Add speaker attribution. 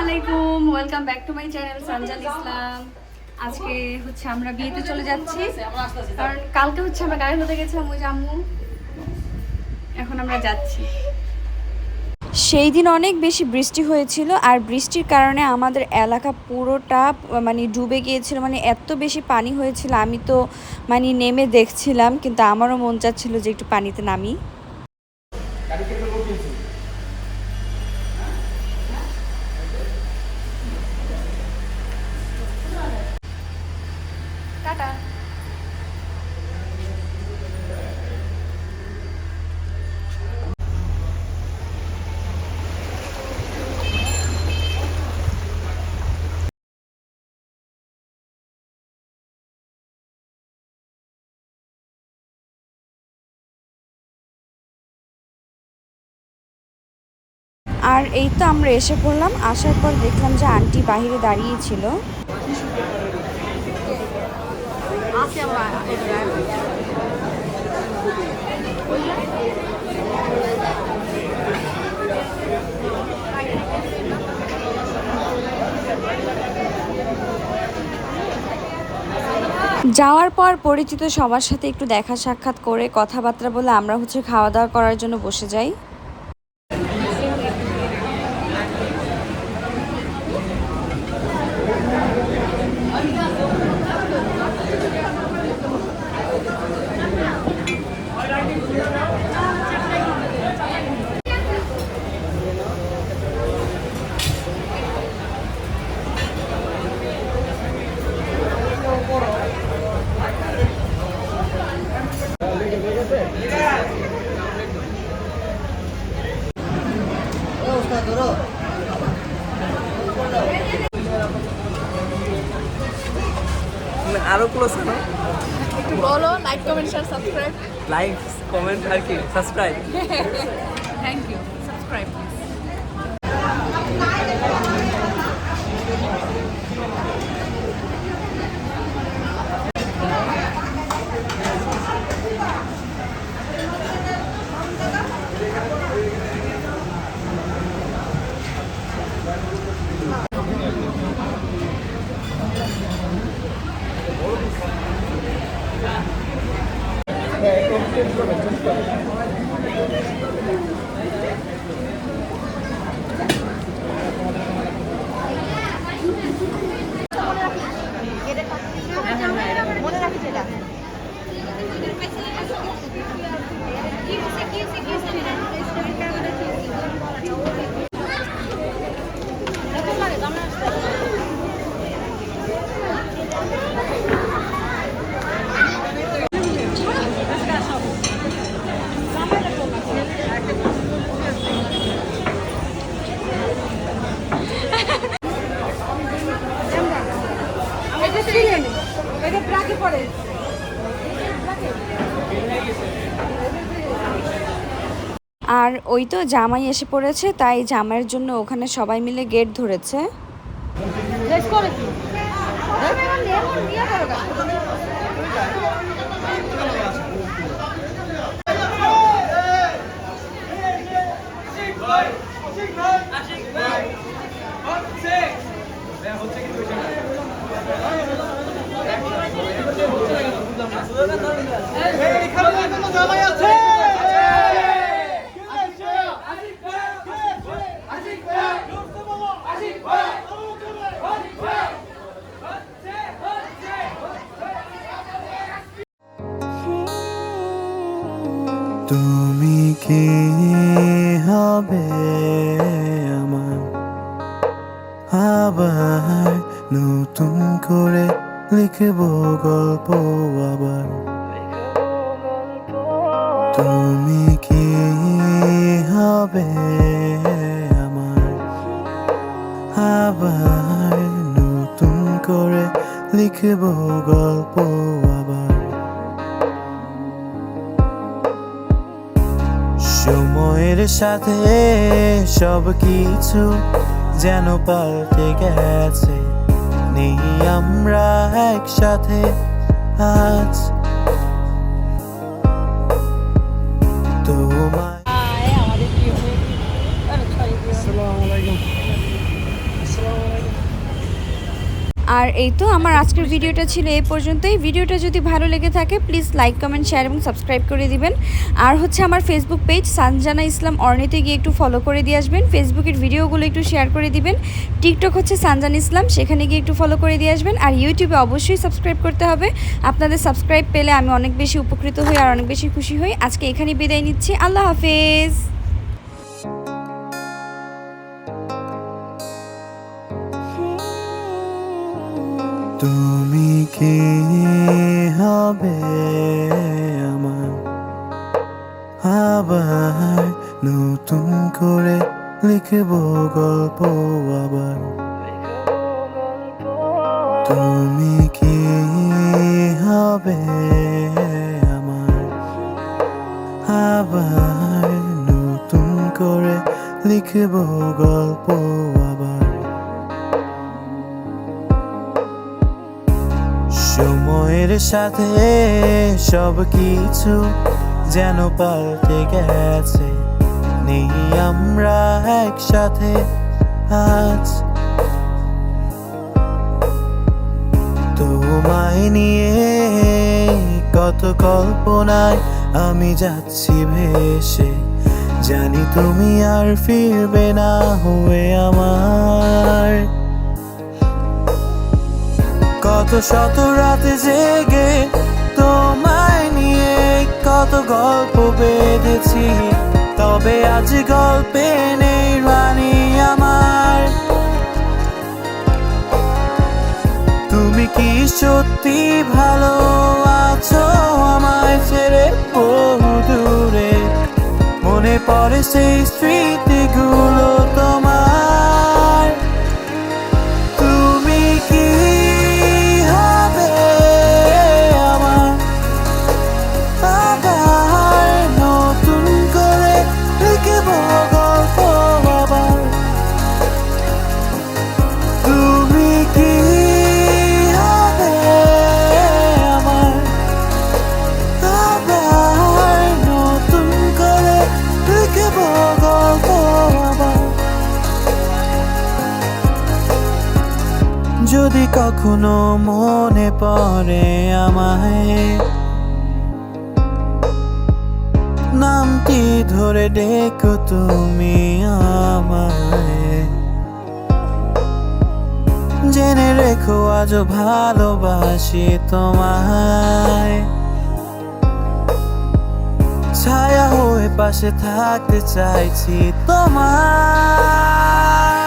Speaker 1: আলাইকুম welcome back to my channel Sanjan Islam আজকে হচ্ছে আমরা বিয়েতে চলে যাচ্ছি। কারণ কালকে হচ্ছে আমরা গায়ে হতে গেছিলাম ওই জাম্মু এখন আমরা যাচ্ছি।
Speaker 2: সেই দিন অনেক বেশি বৃষ্টি হয়েছিল, আর বৃষ্টির কারণে আমাদের এলাকা পুরোটা মানে ডুবে গিয়েছিল মানে এত বেশি পানি হয়েছিল, আমি তো মানে নেমে দেখছিলাম, কিন্তু আমারও মন চাচ্ছিল যে একটু পানিতে নামি। আর এই তো আমরা এসে পড়লাম। আসার পর দেখলাম যে আন্টি বাহিরে দাঁড়িয়েছিল যাওয়ার পর পরিচিত সবার সাথে একটু দেখা সাক্ষাৎ করে কথাবার্তা বলে আমরা হচ্ছে খাওয়া দাওয়া করার জন্য বসে যাই।
Speaker 3: আরও ক্লোজ আনো
Speaker 1: একটু বলো like comment share subscribe
Speaker 3: like comment আর কি সাবস্ক্রাইব
Speaker 1: থ্যাংক ইউ সাবস্ক্রাইব
Speaker 2: আর ওই তো জামাই এসে পড়েছে তাই জামাইয়ের জন্য ওখানে সবাই মিলে গেট ধরেছে।
Speaker 4: তুমি কি হবে আমার আবার নতুন করে লিখব গল্প আবার। তুমি কি হবে আমার? আবার নতুন করে লিখব গল্প আবার। সময়ের সাথে সব কিছু যেন পাল্টে গেছে। নেই আমরা একসাথে আজ। তোমায়
Speaker 2: আর এই তো আমার আজকের ভিডিওটা ছিল এই পর্যন্তই। ভিডিওটা যদি ভালো লেগে থাকে প্লিজ লাইক কমেন্ট শেয়ার এবং সাবস্ক্রাইব করে দিবেন। আর হচ্ছে আমার ফেসবুক পেজ সানজানা ইসলাম অর্নিতে গিয়ে একটু ফলো করে দিয়ে আসবেন। ফেসবুকের ভিডিওগুলো একটু শেয়ার করে দিবেন। টিকটক হচ্ছে সানজান ইসলাম সেখানে গিয়ে একটু ফলো করে দিয়ে আসবেন। আর ইউটিউবে অবশ্যই সাবস্ক্রাইব করতে হবে। আপনাদের সাবস্ক্রাইব পেলে আমি অনেক বেশি উপকৃত হই আর অনেক বেশি খুশি হই। আজকে এখানেই বিদায় নিচ্ছি। আল্লাহ হাফেজ।
Speaker 4: তুমি কি হবে আমার? আবার নতুন করে লিখব গল্প আবার। তুমি কি হবে আমার? আবার নতুন করে লিখব গল্প সময়ের সাথে সব কিছু যেন পাল্টে গেছে। নেই আমরা একসাথে আজ। তোমায় নিয়ে কত কল্পনায় আমি যাচ্ছি ভেসে। জানি তুমি আর ফিরবে না হয়ে আমার। কত শত রাতে জেগে তোমায় নিয়ে কত গল্প বেঁধেছি। তবে আজ গল্পে নেই রানী আমার। তুমি কি সত্যি ভালো আছো আমায় ছেড়ে বহু দূরে? মনে পড়ে সেই স্মৃতিগুলো কখনো মনে পড়ে আমায়? নামটি ধরে ডেকো তুমি আমায়। জেনে রেখো আজ ভালোবাসি তোমায়। ছায়া হয়ে পাশে থাকতে চাইছি তোমার